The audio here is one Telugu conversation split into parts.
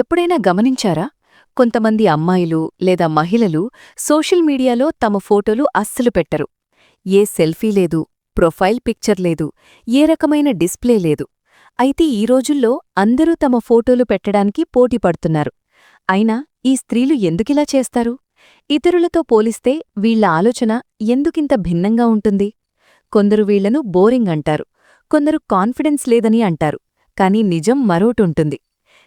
ఎప్పుడైనా గమనించారా? కొంతమంది అమ్మాయిలు లేదా మహిళలు సోషల్ మీడియాలో తమ ఫోటోలు అస్సలు పెట్టరు. ఏ సెల్ఫీ లేదు ప్రొఫైల్ పిక్చర్ లేదు ఏ రకమైన డిస్ప్లే లేదు. అయితే ఈ రోజుల్లో అందరూ తమ ఫోటోలు పెట్టడానికి పోటీ పడుతున్నారు. అయినా ఈ స్త్రీలు ఎందుకిలా చేస్తారు? ఇతరులతో పోలిస్తే వీళ్ళ ఆలోచన ఎందుకింత భిన్నంగా ఉంటుంది? కొందరు వీళ్ళను బోరింగ్ అంటారు కొందరు కాన్ఫిడెన్స్ లేదని అంటారు కాని నిజం మరోటుంటుంది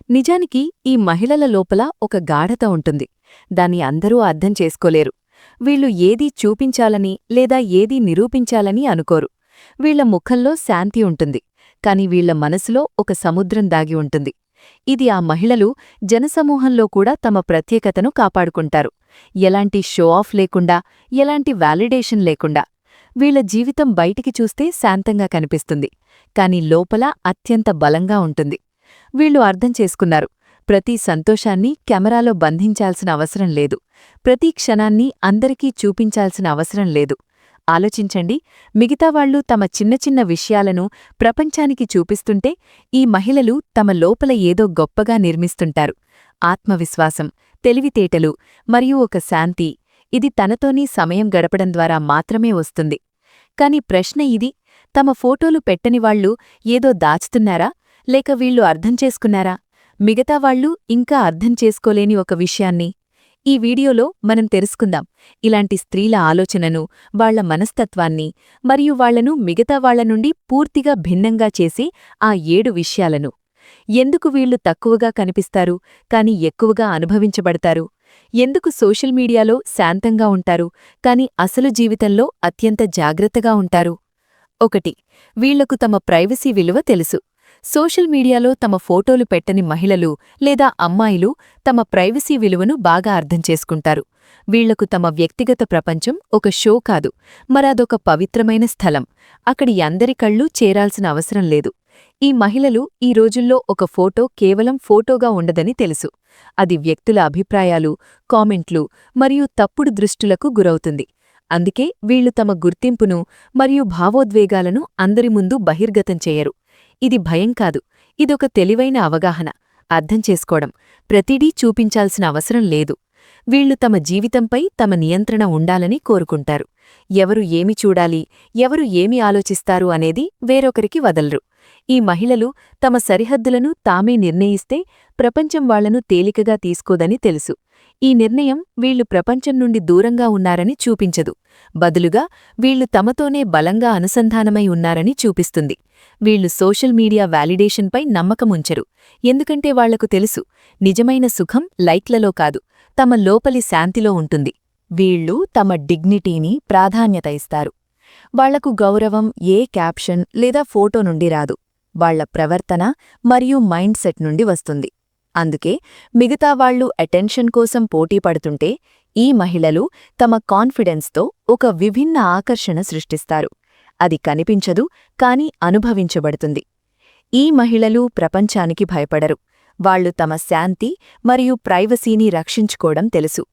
నిజానికి ఈ మహిళల లోపల ఒక గాఢత ఉంటుంది. దాన్ని అందరూ అర్థం చేసుకోలేరు. వీళ్ళు ఏదీ చూపించాలని లేదా ఏదీ నిరూపించాలని అనుకోరు. వీళ్ళ ముఖంలో శాంతి ఉంటుంది. కాని వీళ్ళ మనసులో ఒక సముద్రం దాగి ఉంటుంది. ఇది ఆ మహిళలు జనసమూహంలో కూడా తమ ప్రత్యేకతను కాపాడుకుంటారు. ఎలాంటి షో ఆఫ్ లేకుండా ఎలాంటి వ్యాలిడేషన్ లేకుండా. వీళ్ళ జీవితం బయటికి చూస్తే శాంతంగా కనిపిస్తుంది. కాని లోపల అత్యంత బలంగా ఉంటుంది. వీళ్ళు అర్థం చేసుకున్నారు. ప్రతి సంతోషాన్ని కెమెరాలో బంధించాల్సిన అవసరం లేదు. ప్రతి క్షణాన్ని అందరికీ చూపించాల్సిన అవసరం లేదు. ఆలోచించండి మిగతావాళ్ళు తమ చిన్న చిన్న విషయాలను ప్రపంచానికి చూపిస్తుంటే ఈ మహిళలు తమ లోపల ఏదో గొప్పగా నిర్మిస్తుంటారు. ఆత్మవిశ్వాసం తెలివితేటలు మరియు ఒక శాంతి ఇది తనతోనీ సమయం గడపడం ద్వారా మాత్రమే వస్తుంది. కాని ప్రశ్న ఇది తమ ఫోటోలు పెట్టనివాళ్ళు ఏదో దాచుతున్నారా? లేక వీళ్ళు అర్థం చేసుకున్నారా? మిగతా వాళ్ళు ఇంకా అర్థం చేసుకోలేని ఒక విషయాన్ని. ఈ వీడియోలో మనం తెలుసుకుందాం. ఇలాంటి స్త్రీల ఆలోచనను వాళ్ళ మనస్తత్వాన్ని మరియు వాళ్ళను మిగతా వాళ్ళ నుండి పూర్తిగా భిన్నంగా చేసి ఆ ఏడు విషయాలను. ఎందుకు వీళ్ళు తక్కువగా కనిపిస్తారు కాని ఎక్కువగా అనుభవించబడతారు? ఎందుకు సోషల్ మీడియాలో శాంతంగా ఉంటారు కాని అసలు జీవితంలో అత్యంత జాగ్రత్తగా ఉంటారు? ఒకటి వీళ్ళకు తమ ప్రైవసీ విలువ తెలుసు. సోషల్ మీడియాలో తమ ఫోటోలు పెట్టని మహిళలు లేదా అమ్మాయిలు తమ ప్రైవసీ విలువను బాగా అర్థం చేసుకుంటారు. వీళ్ళకు తమ వ్యక్తిగత ప్రపంచం ఒక షో కాదు మరదొక పవిత్రమైన స్థలం. అక్కడి అందరి కళ్ళు చేరాల్సిన అవసరం లేదు. ఈ మహిళలు ఈ రోజుల్లో ఒక ఫోటో కేవలం ఫోటోగా ఉండదని తెలుసు. అది వ్యక్తుల అభిప్రాయాలు కామెంట్లు మరియు తప్పుడు దృష్టులకు గురవుతుంది. అందుకే వీళ్ళు తమ గుర్తింపును మరియు భావోద్వేగాలను అందరి ముందు బహిర్గతం చేయరు. ఇది భయం కాదు. ఇదొక తెలివైన అవగాహన. అర్థం చేసుకోవడం. ప్రతిదీ చూపించాల్సిన అవసరం లేదు. వీళ్ళు తమ జీవితంపై తమ నియంత్రణ ఉండాలని కోరుకుంటారు. ఎవరు ఏమి చూడాలి ఎవరు ఏమి ఆలోచిస్తారు అనేది వేరొకరికి వదలరు. ఈ మహిళలు తమ సరిహద్దులను తామే నిర్ణయిస్తే ప్రపంచం వాళ్ళను తేలికగా తీసుకోదని తెలుసు. ఈ నిర్ణయం వీళ్ళు ప్రపంచం నుండి దూరంగా ఉన్నారని చూపించదు. బదులుగా వీళ్ళు తమతోనే బలంగా అనుసంధానమై ఉన్నారని చూపిస్తుంది. వీళ్ళు సోషల్ మీడియా వ్యాలిడేషన్పై నమ్మకముంచరు. ఎందుకంటే వాళ్ళకు తెలుసు నిజమైన సుఖం లైక్లలో కాదు తమ లోపలి శాంతిలో ఉంటుంది. వీళ్ళు తమ డిగ్నిటీని ప్రాధాన్యత ఇస్తారు. వాళ్ళకు గౌరవం ఏ క్యాప్షన్ లేదా ఫోటో నుండి రాదు. వాళ్ళ ప్రవర్తన మరియు మైండ్ సెట్ నుండి వస్తుంది. అందుకే మిగతా వాళ్ళు అటెన్షన్ కోసం పోటీ పడుతుంటే ఈ మహిళలు తమ కాన్ఫిడెన్స్తో ఒక విభిన్న ఆకర్షణ సృష్టిస్తారు. అది కనిపించదు కాని అనుభవించబడుతుంది. ఈ మహిళలు ప్రపంచానికి భయపడరు. వాళ్ళు తమ శాంతి మరియు ప్రైవసీని రక్షించుకోవడం తెలుసు.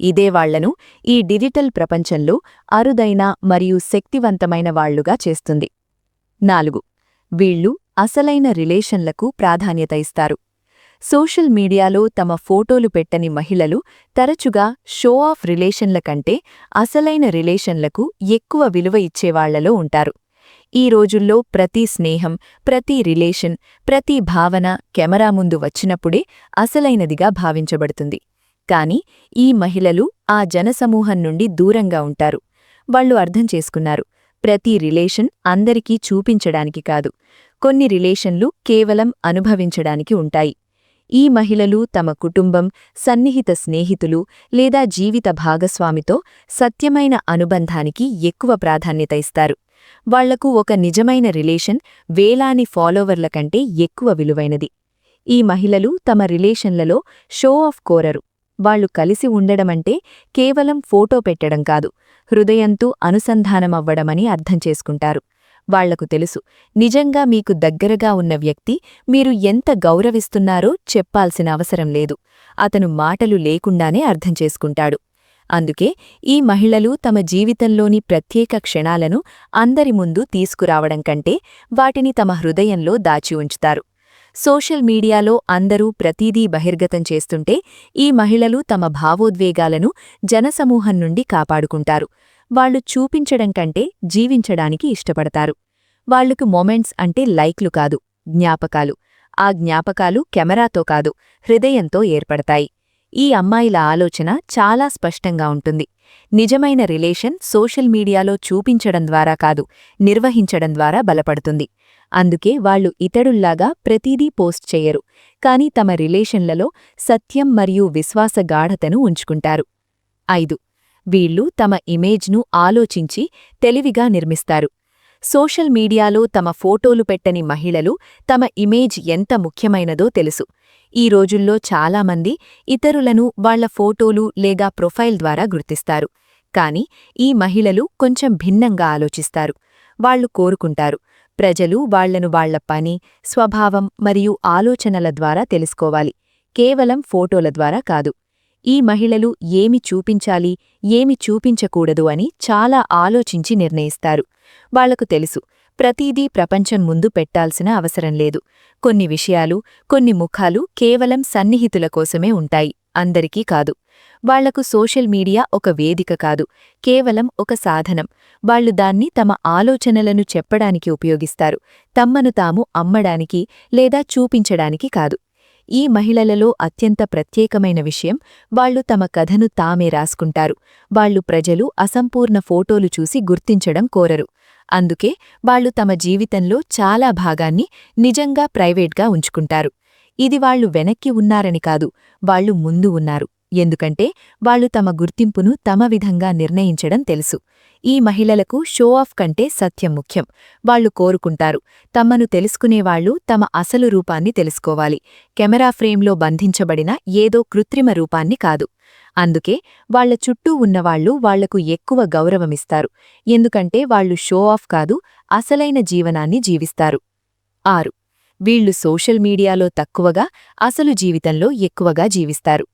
ఇదే వాళ్ళను ఈ డిజిటల్ ప్రపంచంలో అరుదైన మరియు శక్తివంతమైన వాళ్ళుగా చేస్తుంది. నాలుగు. వీళ్ళు అసలైన రిలేషన్లకు ప్రాధాన్యత ఇస్తారు. సోషల్ మీడియాలో తమ ఫోటోలు పెట్టని మహిళలు తరచుగా షో ఆఫ్ రిలేషన్ల కంటే అసలైన రిలేషన్లకు ఎక్కువ విలువ ఇచ్చేవాళ్ళలో ఉంటారు. ఈ రోజుల్లో ప్రతి స్నేహం ప్రతి రిలేషన్ ప్రతి భావన కెమెరా ముందు వచ్చినప్పుడే అసలైనదిగా భావించబడుతుంది. కాని ఈ మహిళలు ఆ జనసమూహం నుండి దూరంగా ఉంటారు. వాళ్ళు అర్థం చేసుకున్నారు. ప్రతి రిలేషన్ అందరికీ చూపించడానికి కాదు. కొన్ని రిలేషన్లు కేవలం అనుభవించడానికి ఉంటాయి. ఈ మహిళలు తమ కుటుంబం సన్నిహిత స్నేహితులు లేదా జీవిత భాగస్వామితో సత్యమైన అనుబంధానికి ఎక్కువ ప్రాధాన్యత ఇస్తారు. వాళ్ళకు ఒక నిజమైన రిలేషన్ వేలాని ఫాలోవర్ల కంటే ఎక్కువ విలువైనది. ఈ మహిళలు తమ రిలేషన్లలో షో ఆఫ్ కోరరు. వాళ్ళు కలిసి ఉండడమంటే కేవలం ఫోటో పెట్టడం కాదు హృదయంతో అనుసంధానమవ్వడమని అర్థం చేసుకుంటారు. వాళ్ళకు తెలుసు. నిజంగా మీకు దగ్గరగా ఉన్న వ్యక్తి మీరు ఎంత గౌరవిస్తున్నారో చెప్పాల్సిన అవసరం లేదు. అతను మాటలు లేకుండానే అర్థం చేసుకుంటాడు. అందుకే ఈ మహిళలు తమ జీవితంలోని ప్రత్యేక క్షణాలను అందరి ముందు తీసుకురావడం కంటే వాటిని తమ హృదయంలో దాచి ఉంచుతారు. సోషల్ మీడియాలో అందరూ ప్రతీదీ బహిర్గతం చేస్తుంటే ఈ మహిళలు తమ భావోద్వేగాలను జనసమూహం నుండి కాపాడుకుంటారు. వాళ్ళు చూపించడం కంటే జీవించడానికి ఇష్టపడతారు. వాళ్ళకు మొమెంట్స్ అంటే లైక్లు కాదు జ్ఞాపకాలు. ఆ జ్ఞాపకాలు కెమెరాతో కాదు హృదయంతో ఏర్పడతాయి. ఈ అమ్మాయిల ఆలోచన చాలా స్పష్టంగా ఉంటుంది. నిజమైన రిలేషన్ సోషల్ మీడియాలో చూపించడం ద్వారా కాదు నిర్వహించడం ద్వారా బలపడుతుంది. అందుకే వాళ్ళు ఇతడుల్లాగా ప్రతిదీ పోస్ట్ చెయ్యరు కాని తమ రిలేషన్లలో సత్యం మరియు విశ్వాస గాఢతను ఉంచుకుంటారు. ఐదు వీళ్ళు తమ ఇమేజ్ను ఆలోచించి తెలివిగా నిర్మిస్తారు. సోషల్ మీడియాలో తమ ఫోటోలు పెట్టని మహిళలు తమ ఇమేజ్ ఎంత ముఖ్యమైనదో తెలుసు. ఈ రోజుల్లో చాలామంది ఇతరులను వాళ్ళ ఫోటోలు లేదా ప్రొఫైల్ ద్వారా గుర్తిస్తారు. కాని ఈ మహిళలు కొంచెం భిన్నంగా ఆలోచిస్తారు. వాళ్ళు కోరుకుంటారు. ప్రజలు వాళ్ళను వాళ్ళ పని స్వభావం మరియు ఆలోచనల ద్వారా తెలుసుకోవాలి. కేవలం ఫోటోల ద్వారా కాదు. ఈ మహిళలు ఏమి చూపించాలి ఏమి చూపించకూడదు అని చాలా ఆలోచించి నిర్ణయిస్తారు. వాళ్ళకు తెలుసు ప్రతీదీ ప్రపంచం ముందు పెట్టాల్సిన అవసరం లేదు. కొన్ని విషయాలు కొన్ని ముఖాలు కేవలం సన్నిహితుల కోసమే ఉంటాయి అందరికీ కాదు. వాళ్ళకు సోషల్ మీడియా ఒక వేదిక కాదు కేవలం ఒక సాధనం. వాళ్ళు దాన్ని తమ ఆలోచనలను చెప్పడానికి ఉపయోగిస్తారు తమ్మను తాము అమ్మడానికి లేదా చూపించడానికి కాదు. ఈ మహిళలలో అత్యంత ప్రత్యేకమైన విషయం వాళ్ళు తమ కథను తామే రాసుకుంటారు. వాళ్ళు ప్రజలు అసంపూర్ణ ఫోటోలు చూసి గుర్తించడం కోరరు. అందుకే వాళ్ళు తమ జీవితంలో చాలా భాగాన్ని నిజంగా ప్రైవేట్గా ఉంచుకుంటారు. ఇది వాళ్ళు వెనక్కి ఉన్నారని కాదు వాళ్ళు ముందు ఉన్నారు. ఎందుకంటే వాళ్ళు తమ గుర్తింపును తమ విధంగా నిర్ణయించడం తెలుసు. ఈ మహిళలకు షో ఆఫ్ కంటే సత్యం ముఖ్యం. వాళ్ళు కోరుకుంటారు. తమను తెలుసుకునేవాళ్ళు తమ అసలు రూపాన్ని తెలుసుకోవాలి. కెమెరా ఫ్రేమ్లో బంధించబడిన ఏదో కృత్రిమ రూపాన్ని కాదు. అందుకే వాళ్ళ చుట్టూ ఉన్నవాళ్ళు వాళ్ళకు ఎక్కువ గౌరవమిస్తారు. ఎందుకంటే వాళ్ళు షో ఆఫ్ కాదు అసలైన జీవనాన్ని జీవిస్తారు. ఆరు. వీళ్ళు సోషల్ మీడియాలో తక్కువగా అసలు జీవితంలో ఎక్కువగా జీవిస్తారు.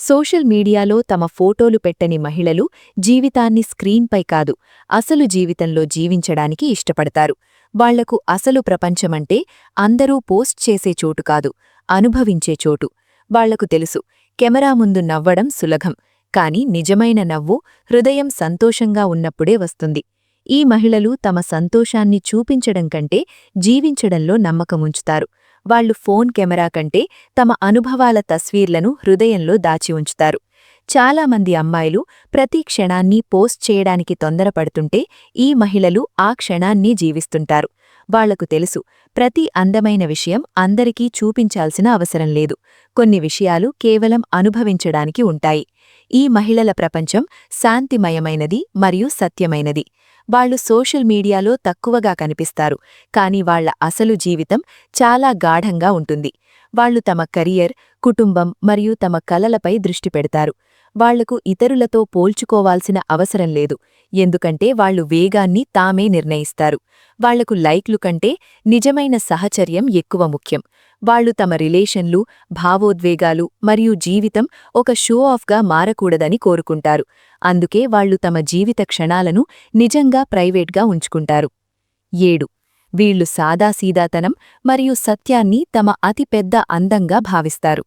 సోషల్ మీడియాలో తమ ఫోటోలు పెట్టని మహిళలు జీవితాన్ని స్క్రీన్పై కాదు అసలు జీవితంలో జీవించడానికి ఇష్టపడతారు. వాళ్ళకు అసలు ప్రపంచమంటే అందరూ పోస్ట్ చేసే చోటు కాదు అనుభవించే చోటు. వాళ్ళకు తెలుసు కెమెరా ముందు నవ్వడం సులభం కాని నిజమైన నవ్వు హృదయం సంతోషంగా ఉన్నప్పుడే వస్తుంది. ఈ మహిళలు తమ సంతోషాన్ని చూపించడం కంటే జీవించడంలో నమ్మకముంచుతారు. వాళ్ళు ఫోన్ కెమెరా కంటే తమ అనుభవాల తస్వీర్లను హృదయంలో దాచి ఉంచుతారు. చాలామంది అమ్మాయిలు ప్రతి క్షణాన్ని పోస్ట్ చేయడానికి తొందరపడుతుంటే ఈ మహిళలు ఆ క్షణాన్ని జీవిస్తుంటారు. వాళ్ళకు తెలుసు. ప్రతి అందమైన విషయం అందరికీ చూపించాల్సిన అవసరం లేదు. కొన్ని విషయాలు కేవలం అనుభవించడానికి ఉంటాయి. ఈ మహిళల ప్రపంచం శాంతిమయమైనది మరియు సత్యమైనది. వాళ్ళు సోషల్ మీడియాలో తక్కువగా కనిపిస్తారు. కాని వాళ్ళ అసలు జీవితం చాలా గాఢంగా ఉంటుంది. వాళ్ళు తమ కెరియర్ కుటుంబం మరియు తమ కలలపై దృష్టి పెడతారు. వాళ్ళకు ఇతరులతో పోల్చుకోవాల్సిన అవసరం లేదు. ఎందుకంటే వాళ్ళు వేగాన్ని తామే నిర్ణయిస్తారు. వాళ్ళకు లైక్లు కంటే నిజమైన సహచర్యం ఎక్కువ ముఖ్యం. వాళ్ళు తమ రిలేషన్లు భావోద్వేగాలు మరియు జీవితం ఒక షో ఆఫ్గా మారకూడదని కోరుకుంటారు. అందుకే వాళ్ళు తమ జీవిత క్షణాలను నిజంగా ప్రైవేట్గా ఉంచుకుంటారు. ఏడు. వీళ్ళు సాదాసీదాతనం మరియు సత్యాన్ని తమ అతిపెద్ద అందంగా భావిస్తారు.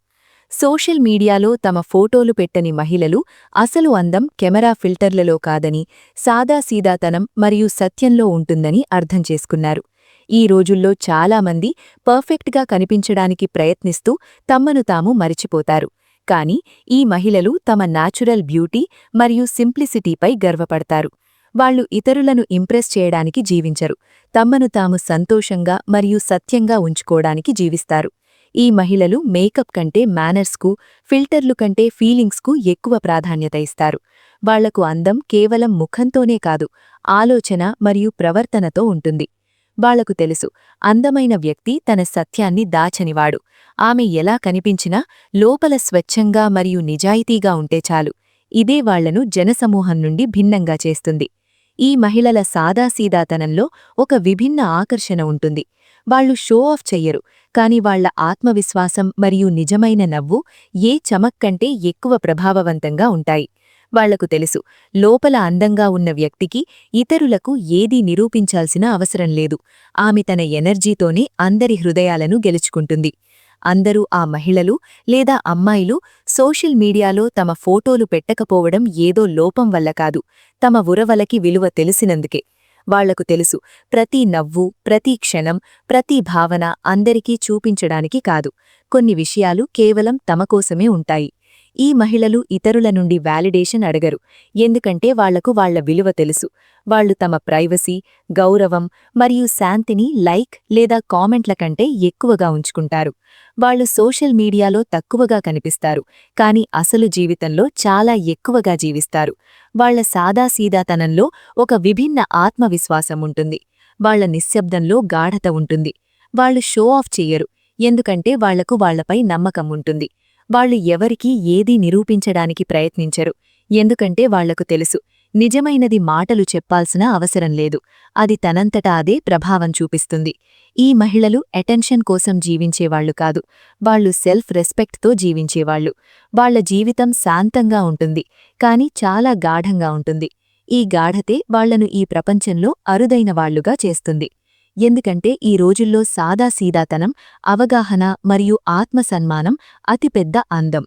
సోషల్ మీడియాలో తమ ఫోటోలు పెట్టని మహిళలు అసలు అందం కెమెరా ఫిల్టర్లలో కాదని సాదాసీదాతనం మరియు సత్యంలో ఉంటుందని అర్థం చేసుకున్నారు. ఈ రోజుల్లో చాలామంది పర్ఫెక్ట్గా కనిపించడానికి ప్రయత్నిస్తూ తమ్మను తాము మరిచిపోతారు. కాని ఈ మహిళలు తమ నాచురల్ బ్యూటీ మరియు సింప్లిసిటీపై గర్వపడతారు. వాళ్ళు ఇతరులను ఇంప్రెస్ చేయడానికి జీవించరు. తమ్మను తాము సంతోషంగా మరియు సత్యంగా ఉంచుకోవడానికి జీవిస్తారు. ఈ మహిళలు మేకప్ కంటే మేనర్స్కు ఫిల్టర్లు కంటే ఫీలింగ్స్కు ఎక్కువ ప్రాధాన్యత ఇస్తారు. వాళ్ళకు అందం కేవలం ముఖంతోనే కాదు ఆలోచన మరియు ప్రవర్తనతో ఉంటుంది. వాళ్ళకు తెలుసు అందమైన వ్యక్తి తన సత్యాన్ని దాచనివాడు. ఆమె ఎలా కనిపించినా లోపల స్వచ్ఛంగా మరియు నిజాయితీగా ఉంటే చాలు. ఇదే వాళ్ళను జనసమూహం నుండి భిన్నంగా చేస్తుంది. ఈ మహిళల సాదాసీదాతనంలో ఒక విభిన్న ఆకర్షణ ఉంటుంది. వాళ్ళు షో ఆఫ్ చెయ్యరు కాని వాళ్ళ ఆత్మవిశ్వాసం మరియు నిజమైన నవ్వు ఏ చమక్ కంటే ఎక్కువ ప్రభావవంతంగా ఉంటాయి. వాళ్ళకు తెలుసు లోపల అందంగా ఉన్న వ్యక్తికి ఇతరులకు ఏదీ నిరూపించాల్సిన అవసరం లేదు. ఆమె తన ఎనర్జీతోనే అందరి హృదయాలను గెలుచుకుంటుంది. అందరూ ఆ మహిళలు లేదా అమ్మాయిలు సోషల్ మీడియాలో తమ ఫోటోలు పెట్టకపోవడం ఏదో లోపం వల్ల కాదు. తమ ఉరవలకి విలువ తెలిసినందుకే. వాళ్ళకు తెలుసు. ప్రతి నవ్వు ప్రతి క్షణం ప్రతి భావన అందరికీ చూపించడానికి కాదు. కొన్ని విషయాలు కేవలం తమకోసమే ఉంటాయి. ఈ మహిళలు ఇతరుల నుండి వ్యాలిడేషన్ అడగరు. ఎందుకంటే వాళ్ళకు వాళ్ళ విలువ తెలుసు. వాళ్ళు తమ ప్రైవసీ గౌరవం మరియు శాంతిని లైక్ లేదా కామెంట్ల కంటే ఎక్కువగా ఉంచుకుంటారు. వాళ్ళు సోషల్ మీడియాలో తక్కువగా కనిపిస్తారు. కాని అసలు జీవితంలో చాలా ఎక్కువగా జీవిస్తారు. వాళ్ళ సాదాసీదాతనంలో ఒక విభిన్న ఆత్మవిశ్వాసం ఉంటుంది. వాళ్ళ నిశ్శబ్దంలో గాఢత ఉంటుంది. వాళ్ళు షో ఆఫ్ చెయ్యరు ఎందుకంటే వాళ్ళకు వాళ్ళపై నమ్మకం ఉంటుంది. వాళ్ళు ఎవరికీ ఏదీ నిరూపించడానికి ప్రయత్నించరు. ఎందుకంటే వాళ్ళకు తెలుసు నిజమైనది మాటలు చెప్పాల్సిన అవసరం లేదు. అది తనంతటా అదే ప్రభావం చూపిస్తుంది. ఈ మహిళలు అటెన్షన్ కోసం జీవించేవాళ్ళు కాదు. వాళ్ళు సెల్ఫ్ రెస్పెక్ట్తో జీవించేవాళ్ళు. వాళ్ళ జీవితం శాంతంగా ఉంటుంది కాని చాలా గాఢంగా ఉంటుంది. ఈ గాఢతే వాళ్ళను ఈ ప్రపంచంలో అరుదైన వాళ్ళుగా చేస్తుంది. ఎందుకంటే ఈ రోజుల్లో సాదాసీదాతనం అవగాహన మరియు ఆత్మసన్మానం అతిపెద్ద అందం.